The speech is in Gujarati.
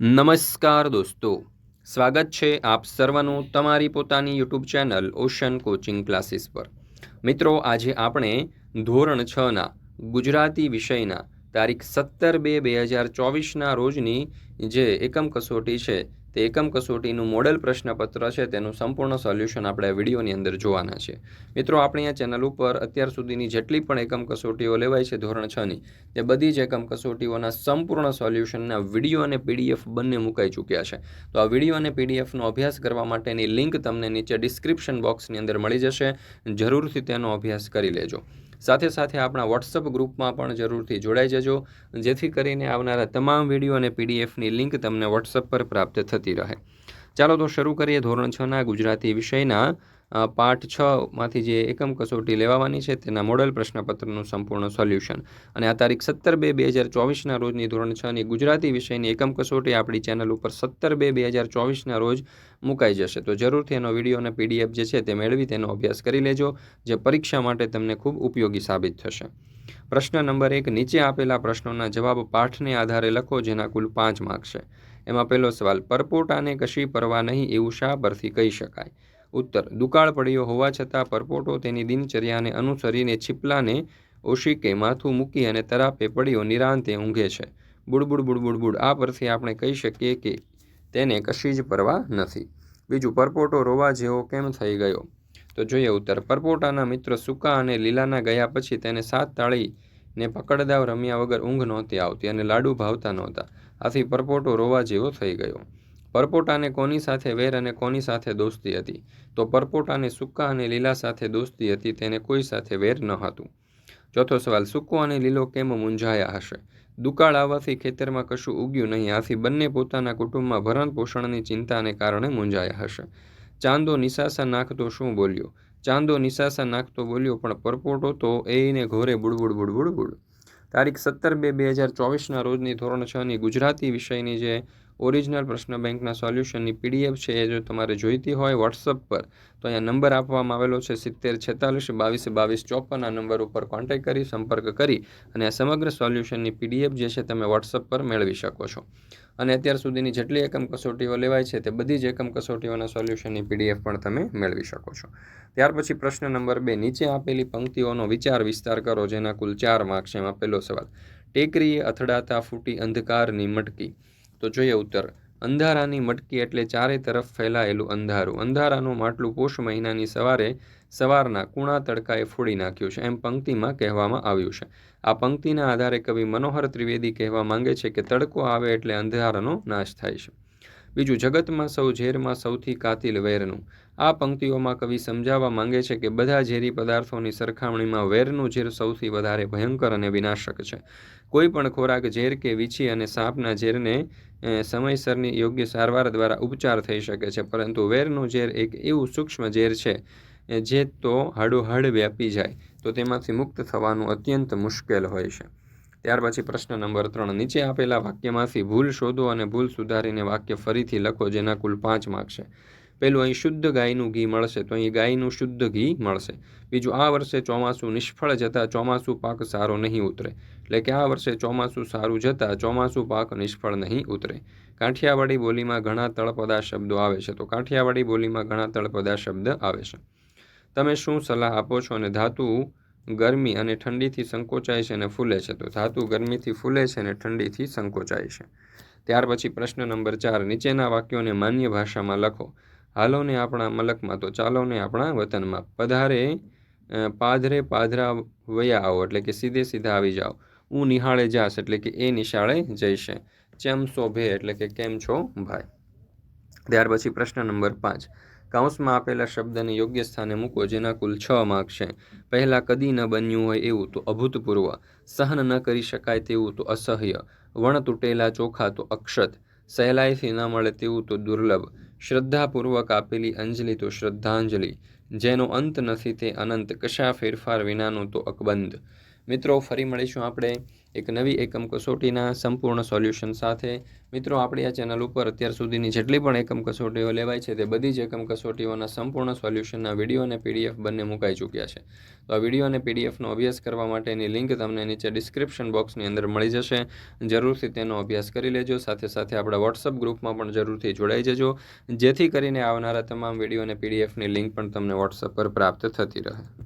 નમસ્કાર દોસ્તો. સ્વાગત છે આપ સર્વનું તમારી પોતાની YouTube channel Ocean coaching classes પર. મિત્રો, આજે આપણે ધોરણ છના ગુજરાતી વિષયના તારીખ સત્તર બે બે હજાર ચોવીસના રોજની જે એકમ કસોટી છે તે એકમ કસોટીનું મોડેલ પ્રશ્નપત્ર છે, તેનું સંપૂર્ણ સોલ્યુશન આપણે વિડીયોની અંદર જોવાના છે. મિત્રો, આપણી આ ચેનલ ઉપર અત્યાર સુધીની જેટલી પણ એકમ કસોટીઓ લેવાય છે, ધોરણ છની તે બધી જ એકમ કસોટીઓના સંપૂર્ણ સોલ્યુશનના વીડિયો અને પીડીએફ બંને મુકાઈ ચૂક્યા છે. તો આ વીડિયો અને પીડીએફનો અભ્યાસ કરવા માટેની લિંક તમને નીચે ડિસ્ક્રિપ્શન બોક્સની અંદર મળી જશે. જરૂરથી તેનો અભ્યાસ કરી લેજો. સાથે સાથે આપણા વોટ્સઅપ ગ્રુપમાં પણ જરૂરથી જોડાઈ જજો. જેથી કરીને આવનારા તમામ વીડિયો અને પીડીએફની લિંક તમને વોટ્સઅપ પર પ્રાપ્ત થતી રહે. ચાલો તો શરૂ કરીએ ધોરણ છના ગુજરાતી વિષયના. પાઠ છ માંથી જે એકમ કસોટી લેવાવાની છે તેના મોડલ પ્રશ્નપત્રનું સંપૂર્ણ સોલ્યુશન. અને આ તારીખ સત્તર બે બે હજાર ચોવીસના રોજની ધોરણ છની ગુજરાતી વિષયની એકમ કસોટી આપણી ચેનલ ઉપર સત્તર બે બે હજાર ચોવીસના રોજ મુકાઈ જશે. તો જરૂરથી એનો વીડિયો અને પીડીએફ જે છે તે મેળવી તેનો અભ્યાસ કરી લેજો, જે પરીક્ષા માટે તમને ખૂબ ઉપયોગી સાબિત થશે. પ્રશ્ન નંબર એક, નીચે આપેલા પ્રશ્નોના જવાબ પાઠને આધારે લખો, જેના કુલ પાંચ માર્ક છે. એમાં પહેલો સવાલ પરપોટાને કશી પરવા નહીં એવું શા પરથી કહી શકાય? ઉત્તર, દુકાળ પડ્યો હોવા છતાં પરપોટો તેની દિનચર્યાને અનુસરીને છીપલાને ઓશિકે માથું મૂકી અને તરાપે પડ્યો નિરાંતે ઊંઘે છે. બુડબુડ બુડબુડ બુડ આ પરથી આપણે કહી શકીએ કે તેને કશી જ પરવા નથી. બીજું, પરપોટો રોવા જેવો કેમ થઈ ગયો? તો જોઈએ ઉત્તર, પરપોટાના મિત્ર સૂકા અને લીલાના ગયા પછી તેને સાત તાળીને પકડદાવ રમ્યા વગર ઊંઘ નહોતી આવતી અને લાડુ ભાવતા નહોતા. આથી પરપોટો રોવા જેવો થઈ ગયો. પરપોટાને કોની સાથે વેર અને કોની સાથે દોસ્તી હતી? તો પરપોટાને સૂકા અને લીલા સાથે દોસ્તી હતી, તેને કોઈ સાથે વેર ન હતું. ચોથો સવાલ, સૂકો અને લીલો કેમ મૂંઝાયા હશે? દુકાળ આવવાથી ખેતરમાં કશું ઉગ્યું નહીં, આથી બંને પોતાના કુટુંબમાં ભરણ પોષણની ચિંતાને કારણે મૂંઝાયા હશે. ચાંદો નિશાસા નાખતો શું બોલ્યો? ચાંદો નિશાસા નાખતો બોલ્યો, પણ પરપોટો તો એને ઘોરે બુડબુડ બુડબુડ બુડ. તારીખ સત્તર બે બે હજાર ચોવીસના રોજની ધોરણ છની ગુજરાતી વિષયની જે ઓરિજિનલ પ્રશ્ન બેંકના સોલ્યુશનની પીડીએફ છે એ જો તમારે જોઈતી હોય વોટ્સઅપ પર, તો અહીંયા નંબર આપવામાં આવેલો છે સિત્તેર છેતાલીસ બાવીસ બાવીસ ચોપન. આ નંબર ઉપર કોન્ટેક્ટ કરી, સંપર્ક કરી અને આ સમગ્ર સોલ્યુશનની પીડીએફ જે છે તમે વોટ્સઅપ પર મેળવી શકો છો. અને અત્યાર સુધીની જેટલી એકમ કસોટીઓ લેવાય છે તે બધી જ એકમ કસોટીઓના સોલ્યુશનની પીડીએફ પણ તમે મેળવી શકો છો. ત્યાર પછી પ્રશ્ન નંબર બે, નીચે આપેલી પંક્તિઓનો વિચાર વિસ્તાર કરો, જેના કુલ ચાર માર્ક્સ એમાં પહેલો સવાલ. ટેકરીએ અથડાતા ફૂટી અંધકારની મટકી. તો જોઈએ ઉત્તર. અંધારાની મટકી એટલે ચારે તરફ ફેલાયેલું અંધારું. અંધારાનું માટલું પોષ મહિનાની સવારે સવારના કુણા તડકાએ ફોડી નાખ્યું છે. એમ પંક્તિમાં કહેવામાં આવ્યું છે. આ પંક્તિના આધારે કવિ મનોહર ત્રિવેદી કહેવા માંગે છે કે તડકો આવે એટલે અંધારાનો નાશ થાય છે. બીજું જગતમાં સૌ ઝેરમાં સૌથી કાતિલ વેરનું. આ પંક્તિઓમાં કવિ સમજાવવા માંગે છે કે બધા ઝેરી પદાર્થોની સરખામણીમાં વેરનું ઝેર સૌથી વધારે ભયંકર અને વિનાશક છે. કોઈ પણ ખોરાક ઝેર કે વીછી અને સાપના ઝેરને સમયસરની યોગ્ય સારવાર દ્વારા ઉપચાર થઈ શકે છે, પરંતુ વેરનું ઝેર એક એવું સૂક્ષ્મ ઝેર છે જે તો હડોહડ વ્યાપી જાય, તો તેમાંથી મુક્ત થવાનું અત્યંત મુશ્કેલ હોય છે. ત્યાર પછી પ્રશ્ન નંબર ત્રણ. નીચે આપેલા વાક્યમાંથી ભૂલ શોધો અને ભૂલ સુધારીને વાક્ય ફરીથી લખો, જેના કુલ પાંચ માર્ક છે. પહેલું અહીં શુદ્ધ ગાયનું ઘી મળશે, તો અહીં ગાયનું શુદ્ધ ઘી મળશે. બીજું, આ વર્ષે ચોમાસું નિષ્ફળ જતાં ચોમાસું પાક સારો નહીં ઉતરે. એટલે કે આ વર્ષે ચોમાસું સારું જતાં ચોમાસું પાક નિષ્ફળ નહીં ઉતરે. કાઠિયાવાડી બોલીમાં ઘણા તળપદા શબ્દો આવે છે, તો કાઠિયાવાડી બોલીમાં ઘણા તળપદા શબ્દ આવે છે. તમે શું સલાહ આપો છો અને ધાતુ ગરમી અને ઠંડીથી સંકોચાય છે અને ફૂલે છે. તો ધાતુ ગરમીથી ફૂલે છે અને ઠંડીથી સંકોચાય છે. ત્યાર પછી પ્રશ્ન નંબર ચાર, નીચેના વાક્યોને માન્ય ભાષામાં લખો. હાલોને આપણા મલકમાં, તો ચાલો ને આપણા વતનમાં. પધારે પાધરે પાધરા વયા આવો, એટલે કે સીધે સીધા આવી જાઓ. હું નિહાળે જાશ એટલે કે એ નિશાળે જઈશે. ચેમ શોભે એટલે કે કેમ છો ભાઈ? ત્યાર પછી પ્રશ્ન નંબર પાંચ. કાઉન્સમાં આપેલા શબ્દને યોગ્ય સ્થાને મૂકો જેના કુલ છ માર્ક છે. પહેલાં કદી ન બન્યું હોય એવું તો અભૂતપૂર્વ. સહન ન કરી શકાય તેવું તો અસહ્ય. વણ તૂટેલા ચોખા તો અક્ષત. સહેલાઈથી ન મળે તેવું તો દુર્લભ. શ્રદ્ધાપૂર્વક આપેલી અંજલિ તો શ્રદ્ધાંજલિ. જેનો અંત નથી તે અનંત. કશા ફેરફાર વિનાનું તો અકબંધ. મિત્રો, ફરી મળીશું આપણે એક નવી એકમ કસોટીના સંપૂર્ણ સોલ્યુશન સાથે. મિત્રો, આપણી આ ચેનલ ઉપર અત્યાર સુધીની જેટલી પણ એકમ કસોટીઓ લેવાય છે તે બધી જ એકમ કસોટીઓના સંપૂર્ણ સોલ્યુશનના વીડિયો અને પીડીએફ બંને મુકાઈ ચૂક્યા છે. તો આ વીડિયો અને પીડીએફનો અભ્યાસ કરવા માટેની લિંક તમને નીચે ડિસ્ક્રિપ્શન બોક્સની અંદર મળી જશે. જરૂરથી તેનો અભ્યાસ કરી લેજો, સાથે સાથે આપણા વોટ્સઅપ ગ્રુપમાં પણ જરૂરથી જોડાઈ જજો. જેથી કરીને આવનારા તમામ વીડિયો અને પીડીએફની લિંક પણ તમને વોટ્સઅપ પર પ્રાપ્ત થતી રહે.